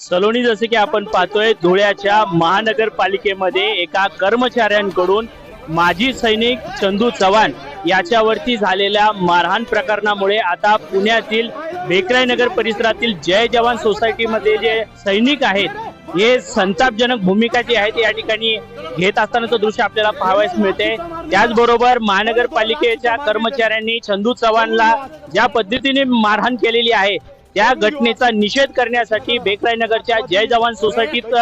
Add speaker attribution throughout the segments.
Speaker 1: सलोनी जसे की आपण पाहतोय धुळ्याच्या महानगरपालिकेमध्ये एका कर्मचाऱ्यांकडून माजी सैनिक चंदू चव्हाण याच्यावरती झालेल्या मारहाण प्रकरणामुळे आता पुण्यातील बेकराई नगर परिसरातील जय जवान सोसायटीमध्ये जे सैनिक आहेत हे संतापजनक भूमिका जी आहे ती या ठिकाणी घेत असतानाचं दृश्य आपल्याला पाहावयास मिळते. त्याचबरोबर महानगरपालिकेच्या कर्मचाऱ्यांनी चंदू चव्हाणला ज्या पद्धतीने मारहाण केलेली आहे त्या घटनेचा निषेध करण्यासाठी बेकराईनगरच्या जय जवान सोसायटीत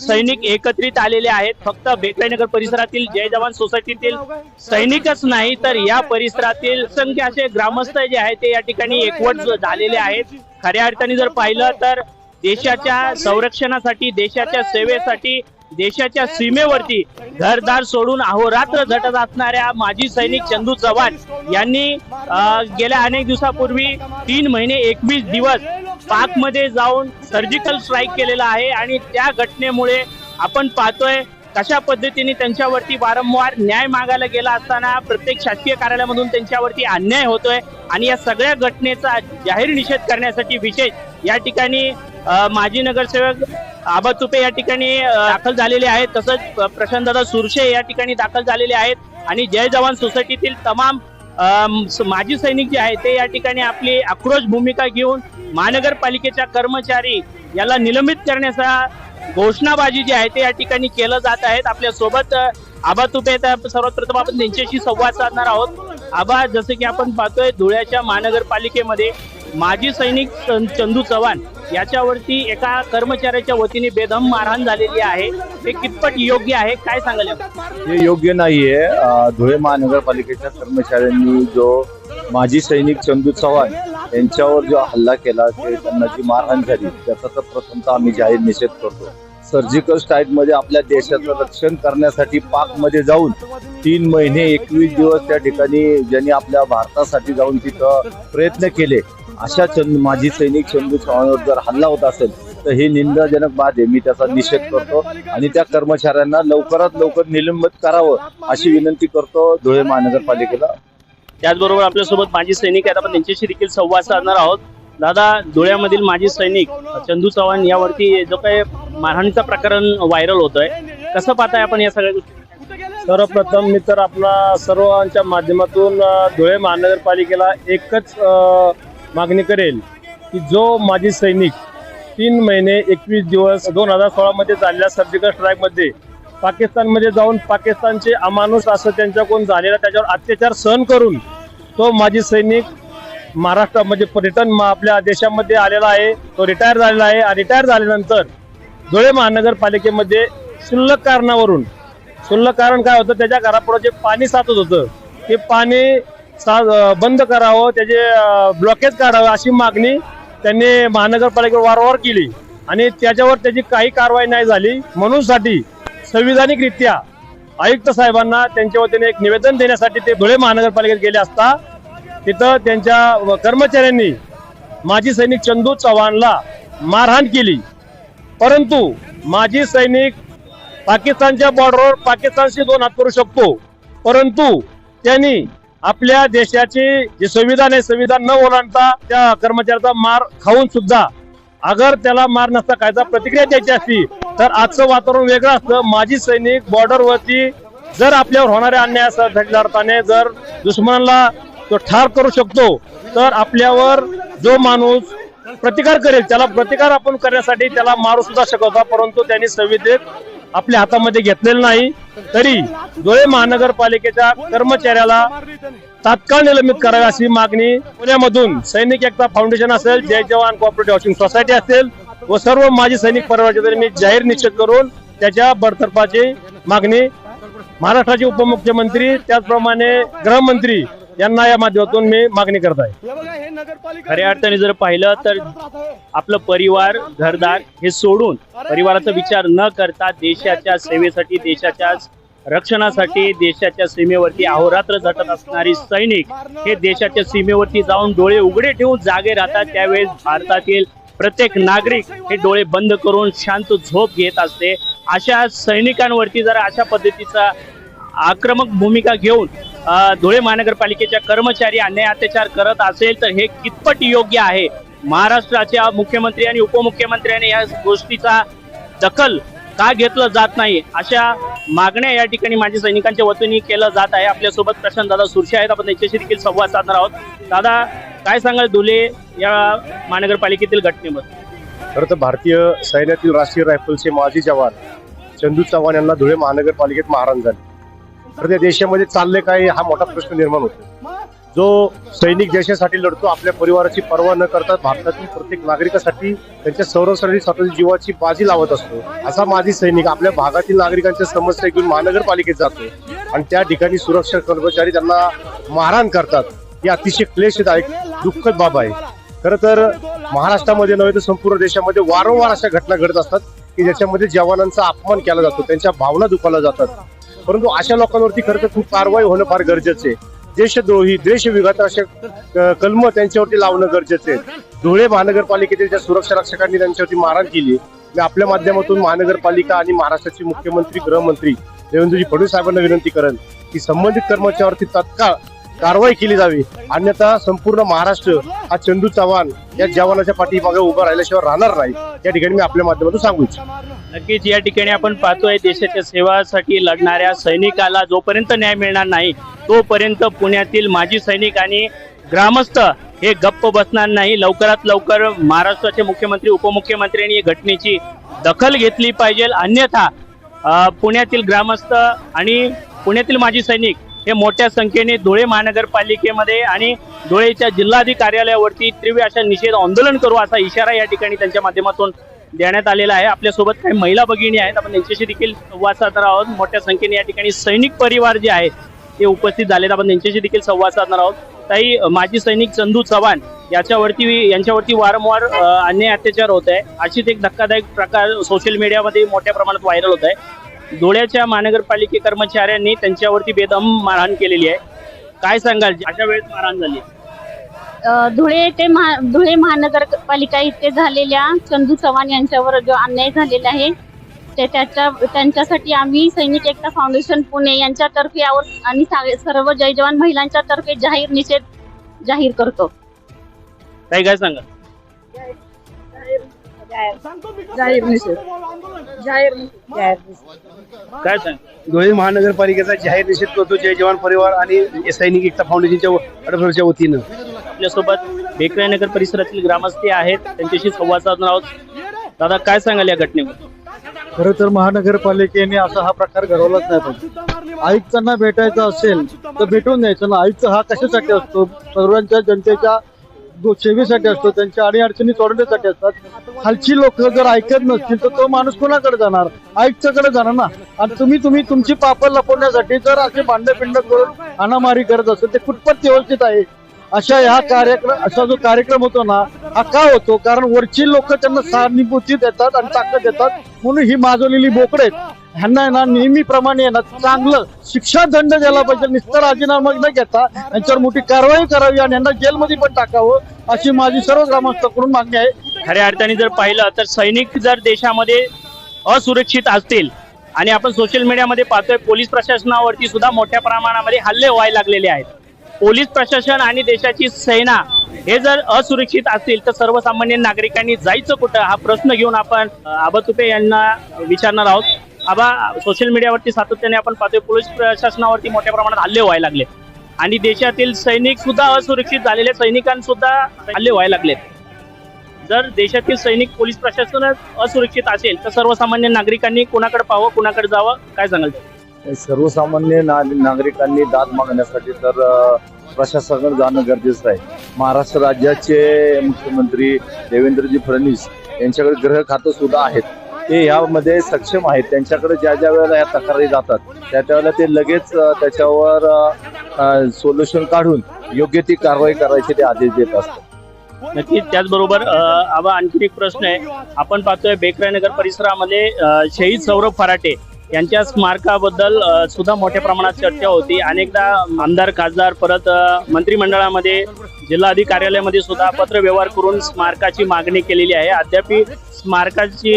Speaker 1: सैनिक एकत्रित आलेले आहेत. फक्त बेकराईनगर परिसरातील जय जवान सोसायटीतील सैनिकच नाही तर या परिसरातील संख्य असे ग्रामस्थ जे आहेत ते या ठिकाणी एकवट झालेले आहेत. खऱ्या अर्थाने जर पाहिलं तर देशाच्या संरक्षणासाठी देशाच्या सेवेसाठी देशाच्या सीमेवरती घरदार सोडून अहोरात्र झटत असणाऱ्या माजी सैनिक चंदू चव्हाण यांनी गेल्या अनेक दिवसापूर्वी तीन महिने एकवीस दिवस पाकमध्ये जाऊन सर्जिकल स्ट्राईक केलेला आहे आणि त्या घटनेमुळे आपण पाहतोय कशा पद्धतीने त्यांच्यावरती वारंवार न्याय मागायला गेला असताना प्रत्येक शासकीय कार्यालयामधून त्यांच्यावरती अन्याय होतोय आणि या सगळ्या घटनेचा जाहीर निषेध करण्यासाठी विशेष या ठिकाणी माजी नगरसेवक आबा तुपे या ठिकाणी दाखल झालेले आहेत. तसंच प्रशांतदादा सुरशे या ठिकाणी दाखल झालेले आहेत. आणि जय जवान सोसायटीतील तमाम स- माजी सैनिक जे आहेत ते या ठिकाणी आपली आक्रोश भूमिका घेऊन महानगरपालिकेच्या कर्मचारी याला निलंबित करण्याचा घोषणाबाजी जी आहे ते या ठिकाणी केलं जात आहेत. आपल्यासोबत आबा तुपे सर्वात प्रथम आपण त्यांच्याशी संवाद साधणार आहोत. आबा जसं की आपण पाहतोय धुळ्याच्या महानगरपालिकेमध्ये माजी सैनिक चंदू चव्हाण याच्यावरती एका कर्मचाऱ्याच्या वतीने बेदम मारहाण झालेली आहे. हे कितपत योग्य आहे? काय सांगाल
Speaker 2: हे योग्य नाहीये. धुळे महानगरपालिकेच्या कर्मचाऱ्यांनी जो माजी सैनिक चंदू चव्हाण यांच्यावर जो हल्ला केला ते त्यांना जी मारहाण झाली त्याचा तर प्रथमतः आम्ही जाहीर निषेध करतो. सर्जिकल स्ट्राईकमध्ये आपल्या देशाचं रक्षण करण्यासाठी पाकमध्ये जाऊन तीन महिने एकवीस दिवस त्या ठिकाणी ज्यांनी आपल्या भारतासाठी जाऊन तिथं प्रयत्न केले अशा चंद माजी सैनिक चंदू चव्हाणवर जर हल्ला होत असेल तर हे निंदाजनक बाब आहे. मी त्याचा निषेध करतो आणि त्या कर्मचाऱ्यांना लवकरात लवकर निलंबित करावं अशी विनंती करतो धुळे महानगरपालिकेला.
Speaker 1: त्याचबरोबर आपल्यासोबत माजी सैनिक आहेत. आपण त्यांच्याशी देखील संवाद साधणार आहोत. दादा धुळ्यामधील माजी सैनिक चंदू चव्हाण यावरती जो काही मारहाणीचा प्रकरण व्हायरल होतोय कसं पाहताय आपण या सगळ्या गोष्टी?
Speaker 3: सर्वप्रथम मी तर आपला सर्वांच्या माध्यमातून धुळे महानगरपालिकेला एकच मागणी करेल की जो माजी सैनिक तीन महिने एकवीस दिवस दोन हजार सोळामध्ये झालेल्या सर्जिकल स्ट्राईकमध्ये पाकिस्तानमध्ये जाऊन पाकिस्तानचे अमानुष असं त्यांच्याकडून झालेला त्याच्यावर अत्याचार सहन करून तो माजी सैनिक महाराष्ट्रामध्ये पर्यटन आपल्या देशामध्ये आलेला आहे तो रिटायर झालेला आहे आणि रिटायर झाल्यानंतर धुळे महानगरपालिकेमध्ये क्षुल्लक कारणावरून शुल्लक कारण काय होतं? त्याच्या घरापुढं जे पाणी साचत होतं ते पाणी बंद करावं त्याचे ब्लॉकेज काढावं अशी मागणी त्यांनी महानगरपालिकेवर वारंवार केली. आणि त्याच्यावर त्याची काही कारवाई नाही झाली. म्हणून साठी संविधानिकरित्या आयुक्त साहेबांना त्यांच्या वतीने एक निवेदन देण्यासाठी ते धुळे महानगरपालिकेत गेले असता तिथं त्यांच्या कर्मचाऱ्यांनी माजी सैनिक चंदू चव्हाणला मारहाण केली. परंतु माजी सैनिक पाकिस्तानच्या बॉर्डरवर पाकिस्तानशी दोन हात करू शकतो. परंतु त्यांनी आपल्या देशाची जी संविधान आहे संविधान न ओलांडता त्या कर्मचाऱ्याचा मार खाऊन सुद्धा अगर त्याला मार नसता कायदा प्रतिक्रिया द्यायची असती तर आजचं वातावरण वेगळं असतं. माजी सैनिक बॉर्डरवरती जर आपल्यावर होणाऱ्या अन्यायासाठी अर्थाने जर दुश्मनाला तो ठार करू शकतो तर आपल्यावर जो माणूस प्रतिकार करेल त्याला प्रतिकार आपण करण्यासाठी त्याला मारू सुद्धा शकत परंतु त्यांनी संविधेत आपल्या हातामध्ये घेतलेलं नाही. तरी धुळे महानगरपालिकेच्या कर्मचाऱ्याला तात्काळ निलंबित करावी अशी मागणी पुण्यामधून सैनिक एकता फाउंडेशन असेल जय जवान कॉपरेटिव्ह हाऊसिंग सोसायटी असेल व सर्व माजी सैनिक परिवाराच्या मी जाहीर निश्चित करून त्याच्या बडतर्फाची मागणी महाराष्ट्राचे उपमुख्यमंत्री त्याचप्रमाणे गृहमंत्री यांना या माध्यमातून मी मागणी करत आहे.
Speaker 1: खऱ्या अर्थाने जर पाहिलं तर आपलं परिवार घरदार हे सोडून परिवाराचा विचार न करता देशाच्या सेवेसाठी देशाच्या रक्षणासाठी देशाच्या सीमेवरती अहोरात्र झटत असणारी सैनिक हे देशाच्या सीमेवरती जाऊन डोळे उघडे ठेवून जागे राहतात. त्यावेळेस भारतातील प्रत्येक नागरिक हे डोळे बंद करून शांत झोप घेत असते. अशा सैनिकांवरती जर अशा पद्धतीचा आक्रमक भूमिका घेऊन धुळे महानगरपालिकेच्या कर्मचारी अन्याय अत्याचार करत असेल तर हे कितपत योग्य आहे? महाराष्ट्राच्या मुख्यमंत्री आणि उपमुख्यमंत्र्यांनी या गोष्टीचा दखल का घेतलं जात नाही? अशा मागण्या या ठिकाणी माझ्या सैनिकांच्या वतीने केलं जात आहे. आपल्यासोबत प्रशांत दादा सुरशे आहेत. आपण त्यांच्याशी देखील संवाद साधणार आहोत. दादा काय सांगाल धुले या महानगरपालिकेतील घटनेमध्ये
Speaker 4: खरं तर भारतीय सैन्यातील राष्ट्रीय रायफलचे माजी जवान चंदू चव्हाण यांना धुळे महानगरपालिकेत महाराण झाले. तर त्या देशामध्ये चालले काय हा मोठा प्रश्न निर्माण होतो. जो सैनिक देशासाठी लढतो आपल्या परिवाराची पर्वा न करता भारतातील प्रत्येक नागरिकासाठी त्यांच्या संरक्षणासाठी स्वतःच्या जीवाची बाजी लावत असतो. असा माजी सैनिक आपल्या भागातील नागरिकांच्या समस्या घेऊन महानगरपालिकेत जातो. आणि त्या ठिकाणी सुरक्षा कर्मचारी त्यांना मारहाण करतात. ही अतिशय क्लेशदायक दुःखद बाब आहे. खरं तर महाराष्ट्रामध्ये नव्हे तर संपूर्ण देशामध्ये वारंवार अशा घटना घडत असतात की ज्याच्यामध्ये जवानांचा अपमान केला जातो त्यांच्या भावना दुखावल्या जातात. परंतु अशा लोकांवरती खरं तर खूप कारवाई होणं फार गरजेचं आहे. देशद्रोही देशविघात अशा कलम त्यांच्यावरती लावणं गरजेचं आहे. धुळे महानगरपालिकेतील ज्या सुरक्षा रक्षकांनी त्यांच्यावरती मारहाण केली मी आपल्या माध्यमातून महानगरपालिका आणि महाराष्ट्राचे मुख्यमंत्री गृहमंत्री देवेंद्रजी फडणवीस साहेबांना विनंती करेन की संबंधित कर्मचाऱ्यावरती तत्काळ कारवाई केली जावी. अन्यथा संपूर्ण महाराष्ट्र हा चंदू चव्हाण या जवानाच्या पाठीमागे उभा राहिल्याशिवाय राहणार नाही. या ठिकाणी मी आपल्या माध्यमातून सांगू इच्छितो.
Speaker 1: नक्कीच या ठिकाणी आपण पाहतोय देशाच्या सेवासाठी लढणाऱ्या सैनिकाला जोपर्यंत न्याय मिळणार नाही तोपर्यंत पुण्यातील माजी सैनिक आणि ग्रामस्थ हे गप्प बसणार नाही. लवकरात लवकर महाराष्ट्राचे मुख्यमंत्री उपमुख्यमंत्र्यांनी घटनेची दखल घेतली पाहिजे. अन्यथा पुण्यातील ग्रामस्थ आणि पुण्यातील माजी सैनिक हे मोठ्या संख्येने धुळे महानगरपालिकेमध्ये आणि धुळेच्या जिल्हाधिकारी कार्यालयावरती तीव्र अशा निषेध आंदोलन करू असा इशारा या ठिकाणी त्यांच्या माध्यमातून देण्यात आलेला आहे. आपल्यासोबत काही महिला भगिनी आहेत. आपण त्यांच्याशी देखील संवाद साधणार आहोत. मोठ्या संख्येने या ठिकाणी सैनिक परिवार जे आहेत ते उपस्थित झालेत. आपण त्यांच्याशी देखील संवाद साधणार आहोत. काही माजी सैनिक चंदू चव्हाण याच्यावरती यांच्यावरती वारंवार अन्याय अत्याचार होत आहे. अशीच एक धक्कादायक प्रकार सोशल मीडियामध्ये मोठ्या प्रमाणात व्हायरल होत आहे. धुळ्याच्या महानगरपालिके कर्मचाऱ्यांनी त्यांच्यावरती बेदम मारहाण केलेली आहे. काय सांगाल? अशा वेळेस मारहाण झाली.
Speaker 5: धुळे ते महा धुळे महानगरपालिका इथे झालेल्या चंदू चव्हाण यांच्यावर जो अन्याय झालेला आहे ते त्याच्या त्यांच्यासाठी आम्ही सैनिक एकता फाउंडेशन पुणे यांच्यातर्फे यावर आणि सा- सर्व जय जवान महिलांच्या तर्फे जाहीर निषेध जाहीर करतो.
Speaker 1: काही काय सांगाल?
Speaker 5: जाहीर. निषेध. जाहीर
Speaker 1: काय सांग?
Speaker 6: धुळे महानगरपालिकेचा जाहीर निषेध करतो जय जवान परिवार आणि सैनिक एकता फाउंडेशनच्या अडफळच्या वतीनं.
Speaker 1: आपल्यासोबत बेकराई नगर परिसरातील ग्रामस्थ आहेत. त्यांच्याशी संवाद साधणार आहोत. दादा काय सांगाल या घटनेबद्दल
Speaker 7: खरं तर महानगरपालिकेने असा हा प्रकार घडवलाच नाही पाहिजे. आयुक्तांना भेटायचं असेल तर भेटून द्यायचं ना. आयुक्त हा कशासाठी असतो? सर्वांच्या जनतेच्या सेवेसाठी असतो त्यांच्या अडीअडचणी सोडवण्यासाठी असतात. खालची लोक जर ऐकत नसतील तर तो माणूस कोणाकडे जाणार? आयुक्ताकडे जाणार ना? आणि तुम्ही तुम्ही तुमची पापड लपवण्यासाठी जर असे भांडपिंड करून हाणामारी करत असेल ते कुठपत व्यवस्थित आहे? अशा ह्या कार्यक्रम असा जो कार्यक्रम होतो ना हा का होतो? कारण वरची लोक त्यांना सहानुभूती देतात आणि ताकद देतात म्हणून ही माजवलेली बोकडे आहेत. ह्यांना ना नेहमीप्रमाणे ना चांगलं शिक्षा दंड द्यायला पाहिजे निस्तर राजीनामा न घेता यांच्यावर मोठी कारवाई करावी आणि यांना जेलमध्ये पण टाकावं अशी माझी सर्व ग्रामस्थांकडून मागणी आहे.
Speaker 1: खऱ्या अर्थाने जर पाहिलं तर सैनिक जर देशामध्ये असुरक्षित असतील आणि आपण सोशल मीडियामध्ये पाहतोय पोलीस प्रशासनावरती सुद्धा मोठ्या प्रमाणामध्ये हल्ले व्हायला लागलेले आहेत. पोलीस प्रशासन आणि देशाची सेना हे जर असुरक्षित असतील तर सर्वसामान्य नागरिकांनी जायचं कुठं हा प्रश्न घेऊन आपण अ, आबा तुपे यांना विचारणार आहोत. आबा सोशल मीडियावरती सातत्याने आपण पाहतोय पोलीस प्रशासनावरती मोठ्या प्रमाणात हल्ले व्हायला लागले आणि देशातील सैनिक सुद्धा असुरक्षित झालेले सैनिकांसुद्धा हल्ले व्हायला लागलेत. जर देशातील सैनिक पोलीस प्रशासन असुरक्षित असेल तर सर्वसामान्य नागरिकांनी कुणाकडे पाहावं कुणाकडे जावं काय सांगाल
Speaker 2: सर्वसामान्य नागरिकांनी दाद मागण्यासाठी तर प्रशासनाकडे जाणं गरजेचं आहे. महाराष्ट्र राज्याचे मुख्यमंत्री देवेंद्रजी फडणवीस यांच्याकडे ग्रह खातं सुद्धा आहेत. ते यामध्ये सक्षम आहेत. त्यांच्याकडे ज्या ज्या वेळेला या तक्रारी जातात त्या त्यावेळेला ते लगेच त्याच्यावर सोल्युशन काढून योग्य ती कारवाई करायचे ते आदेश देत असतात.
Speaker 1: नक्कीच. त्याचबरोबर अ, आणखी एक प्रश्न आहे. आपण पाहतोय बेकरानगर परिसरामध्ये शहीद सौरभ फराटे यांच्या स्मारकाबद्दल सुद्धा मोठ्या प्रमाणात चर्चा होती. अनेकदा आमदार खासदार परत मंत्रिमंडळामध्ये जिल्हाधिकारी कार्यालयामध्ये सुद्धा पत्रव्यवहार करून स्मारकाची मागणी केलेली आहे. अद्याप स्मारकाची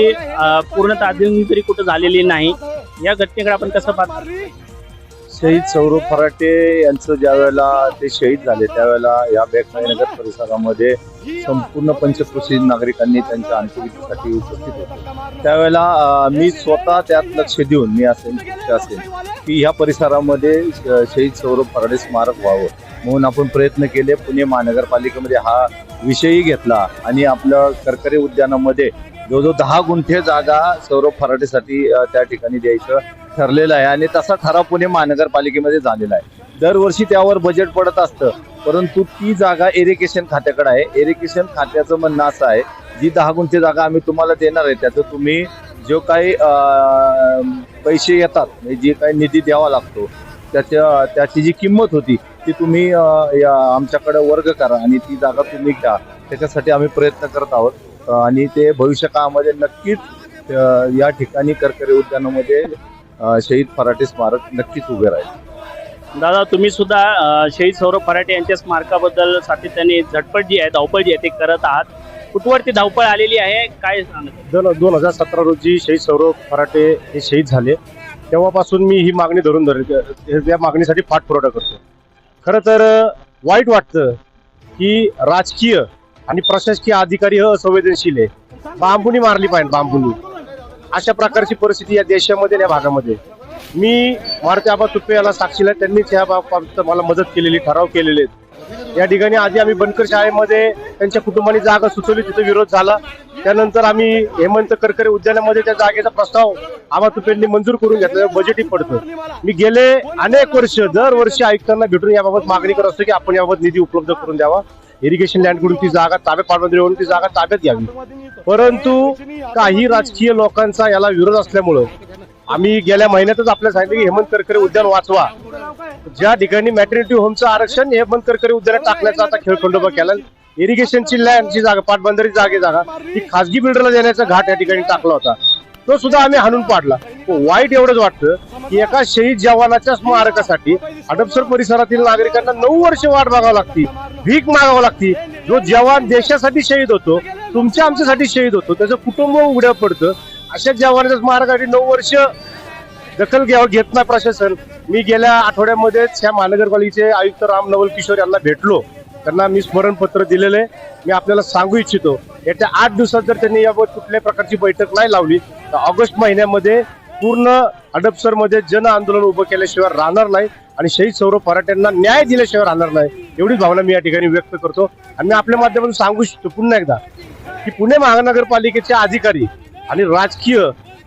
Speaker 1: पूर्णता पूर्णतः कुठं झालेली नाही. या घटनेकडे आपण कसं पाहतो?
Speaker 2: शहीद सौरभ फराटे यांचं ज्या वेळेला ते शहीद झाले त्यावेळेला या बेकनगर परिसरामध्ये संपूर्ण पंचक्रोशी नागरिकांनी त्यांच्या अंत्यविधीसाठी उपस्थित होते. त्यावेळेला मी स्वतः त्यात लक्ष देऊन मी असेल असेन असेल की ह्या परिसरामध्ये शहीद सौरभ फराटे स्मारक व्हावं. म्हणून आपण प्रयत्न केले पुणे महानगरपालिकेमध्ये हा विषयही घेतला आणि आपल्या करकरे उद्यानामध्ये जवळजवळ दहा गुंठे जागा सौरभ फराटेसाठी त्या ठिकाणी द्यायचं. ठरलेला आहे आणि तसा ठराव पुणे महानगरपालिकेमध्ये झालेला आहे. दरवर्षी त्यावर बजेट पडत असतं परंतु ती जागा एरिगेशन खात्याकडे आहे. एरिगेशन खात्याचं म्हणणं असं आहे जी दहा गुंठे जागा आम्ही तुम्हाला देणार आहे त्याचं तुम्ही जो काही पैसे येतात म्हणजे जे काही निधी द्यावा लागतो त्याच्या त्याची जी किंमत होती ती तुम्ही या आमच्याकडे वर्ग करा आणि ती जागा तुम्ही घ्या. त्याच्यासाठी आम्ही प्रयत्न करत आहोत. आणि ते भविष्य काळामध्ये नक्कीच या ठिकाणी करकरे उद्यानामध्ये शहीद फराटे स्मारक नक्कीच उभे राहील.
Speaker 1: दादा तुम्ही सुद्धा शहीद सौरभ फराटे यांच्या स्मारकाबद्दल सातत्याने झटपट जी आहे धावपळ जी आहे ते करत आहात. कुठवरती धावपळ आलेली आहे काय
Speaker 4: दोन दोन हजार सतरा रोजी शहीद सौरभ फराटे हे शहीद झाले. तेव्हापासून मी ही मागणी धरून धर या मागणीसाठी पाठपुरावा करतो. खरं तर वाईट वाटतं की राजकीय आणि प्रशासकीय अधिकारी हे असंवेदनशील आहे. बांबुनी मारली पाहिजे बांबुनी. अशा प्रकारची परिस्थिती या देशामध्ये या भागामध्ये मी मारुती आबा तुप्पे याला साक्षीला त्यांनीच या बाबत मला मदत केलेली ठराव केलेले आहेत. या ठिकाणी आधी आम्ही बनकर शाळेमध्ये त्यांच्या कुटुंबाने जागा सुचवली तिथे विरोध झाला. त्यानंतर आम्ही हेमंत करकरे उद्यानामध्ये त्या जागेचा प्रस्ताव आबा तुपेंनी मंजूर करून घेतला. बजेटही पडतो मी गेले अनेक वर्ष दरवर्षी आयुक्तांना भेटून याबाबत मागणी करत असतो की आपण याबाबत निधी उपलब्ध करून द्यावा. इरिगेशन लँडकडून ती जागा ताब्यात पाडबंदी होऊन ती जागा ताब्यात घ्यावी. परंतु काही राजकीय लोकांचा याला विरोध असल्यामुळं आम्ही गेल्या महिन्यातच आपल्या सांगितलं की हेमंत करकरे उद्यान वाचवा. ज्या ठिकाणी मॅटर्निटी होमचं आरक्षण हेमंत करकरे उद्यानात टाकण्याचा आता खेळखंडोबा केला. इरिगेशनची लँडची जागा पाटबंधारी जागे जागा ती खासगी बिल्डरला देण्याचा घाट या ठिकाणी टाकला होता. तो सुद्धा आम्ही हाणून पाडला. वाईट एवढंच वाटतं की एका शहीद जवानाच्या स्मारकासाठी हडपसर परिसरातील नागरिकांना नऊ वर्ष वाट बघावं लागती भीक मागावं लागती. जो जवान देशासाठी शहीद होतो तुमच्या आमच्यासाठी शहीद होतो त्याचं कुटुंब उघड्या पडतं. अशा जवानाच्या स्मारकासाठी नऊ वर्ष दखल घ्यावं घेत नाही प्रशासन. मी गेल्या आठवड्यामध्येच ह्या महानगरपालिकेचे आयुक्त राम नवल किशोर यांना भेटलो. त्यांना मी स्मरणपत्र दिलेलं आहे. मी आपल्याला सांगू इच्छितो येत्या आठ दिवसात जर त्यांनी याबाबत कुठल्याही प्रकारची बैठक नाही लावली तर ऑगस्ट महिन्यामध्ये पूर्ण हडपसरमध्ये जन आंदोलन उभं केल्याशिवाय राहणार नाही आणि शहीद सौरभ फराट्यांना न्याय दिल्याशिवाय राहणार नाही एवढीच भावना मी या ठिकाणी व्यक्त करतो. आणि मी आपल्या माध्यमातून सांगू इच्छितो पुन्हा एकदा की पुणे महानगरपालिकेचे अधिकारी आणि राजकीय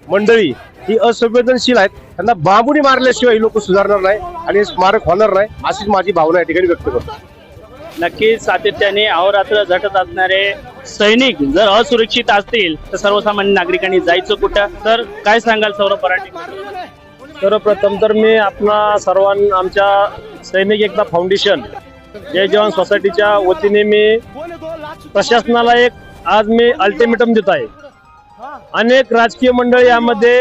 Speaker 4: मंडळी ही असंवेदनशील आहेत. त्यांना बांबुनी मारल्याशिवाय ही लोक सुधारणार नाही आणि स्मारक होणार नाही अशीच माझी भावना या ठिकाणी व्यक्त करतो.
Speaker 1: नक्कीच सातत्याने अहोरात्र झटत असणारे सैनिक जर असुरक्षित असतील तर सर्वसामान्य नागरिकांनी जायचं कुठं? तर काय सांगाल सौरभ पराठे?
Speaker 4: सर्वप्रथम तर मी आपला सर्वांना आमच्या सैनिक एकता फाउंडेशन जय जवान सोसायटीच्या वतीने मी प्रशासनाला एक आज मी अल्टिमेटम देत आहे. अनेक राजकीय मंडळ यामध्ये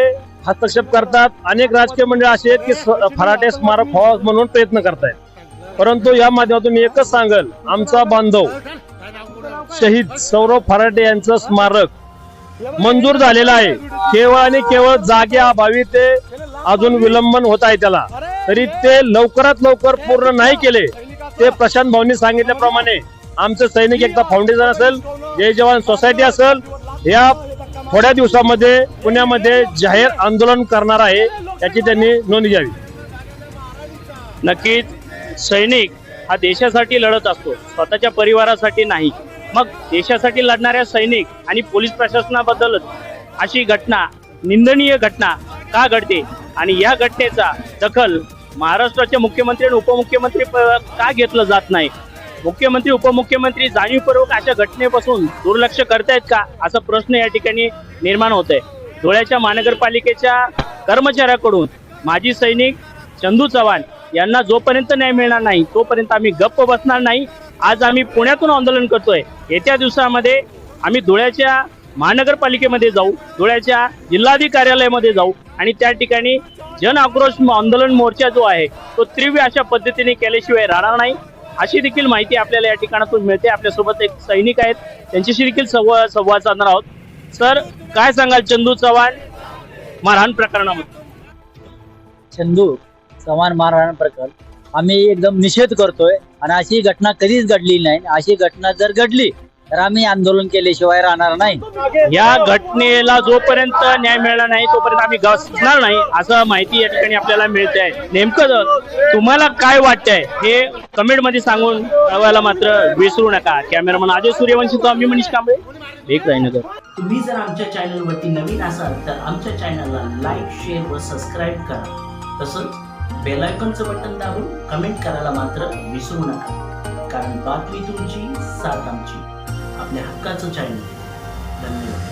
Speaker 4: हस्तक्षेप करतात. अनेक राजकीय मंडळ असे आहेत की फराटे स्मारक व्हावं म्हणून प्रयत्न करतायत. परंतु या माध्यमातून मी एकच सांगल आमचा बांधव शहीद सौरभ फराटे यांचं स्मारक मंजूर झालेलं आहे. केवळ आणि केवळ जागेअभावी ते अजून विलंबन होत आहे त्याला. तरी ते लवकरात लवकर पूर्ण नाही केले. ते प्रशांत भाऊंनी सांगितल्याप्रमाणे आमचं सैनिक एकता फाउंडेशन असेल जय जवान सोसायटी असेल या थोड्या दिवसामध्ये पुण्यामध्ये जाहीर आंदोलन करणार आहे याची त्यांनी नोंद घ्यावी.
Speaker 1: नक्कीच. सैनिक हा देशासाठी लढत असतो स्वतःच्या परिवारासाठी नाही. मग देशासाठी लढणाऱ्या सैनिक आणि पोलीस प्रशासनाबद्दलच अशी घटना निंदनीय घटना का घडते? आणि या घटनेचा दखल महाराष्ट्राचे मुख्यमंत्री आणि उपमुख्यमंत्री प- का घेतलं जात नाही? मुख्यमंत्री उपमुख्यमंत्री जाणीवपूर्वक अशा घटनेपासून दुर्लक्ष करतायत का? असा प्रश्न या ठिकाणी निर्माण होत आहे. धुळ्याच्या महानगरपालिकेच्या कर्मचाऱ्याकडून माजी सैनिक चंदू चव्हाण यांना जोपर्यंत न्याय मिळणार नाही तोपर्यंत आम्ही गप्प बसणार नाही. आज आम्ही पुण्यातून आंदोलन करतोय. येत्या दिवसामध्ये आम्ही धुळ्याच्या महानगरपालिकेमध्ये जाऊ धुळ्याच्या जिल्हाधिकारी कार्यालयामध्ये जाऊ आणि त्या ठिकाणी जन आक्रोश आंदोलन मोर्चा जो आहे तो तीव्र अशा पद्धतीने केल्याशिवाय राहणार नाही. अशी देखील माहिती आपल्याला या ठिकाणातून मिळते. आपल्यासोबत एक सैनिक आहेत. त्यांच्याशी देखील संवाद संवाद साधणार आहोत. सर काय सांगाल चंदू चव्हाण? मारहाण प्रकरणामध्ये.
Speaker 8: चंदू चव्हाण मारहाण प्रकरण आम्ही एकदम निषेध करतोय आणि अशी घटना कधीच घडली नाही. अशी घटना जर घडली तर आम्ही आंदोलन केल्याशिवाय राहणार नाही.
Speaker 1: या घटनेला जोपर्यंत न्याय मिळाला नाही तोपर्यंत आम्ही गसणार नाही असं माहिती या ठिकाणी आपल्याला मिळते आहे नेमकं तुम्हाला काय वाटतंय हे कमेंटमध्ये सांगून कळवायला मात्र विसरू नका. कॅमेरामन अजय सूर्यवंशी तो आम्ही मनीष कांबळे. एक राहीनगर
Speaker 9: तुम्ही जर आमच्या चॅनलवरती नवीन असाल तर आमच्या चॅनलला लाईक शेअर व सबस्क्राईब करा. तसंच बेल आयकॉनचं बटन दाबून कमेंट करायला मात्र विसरू नका. कारण बातमी तुमची साथ आमची. आपल्या हक्काचं चॅनल धन्यवाद.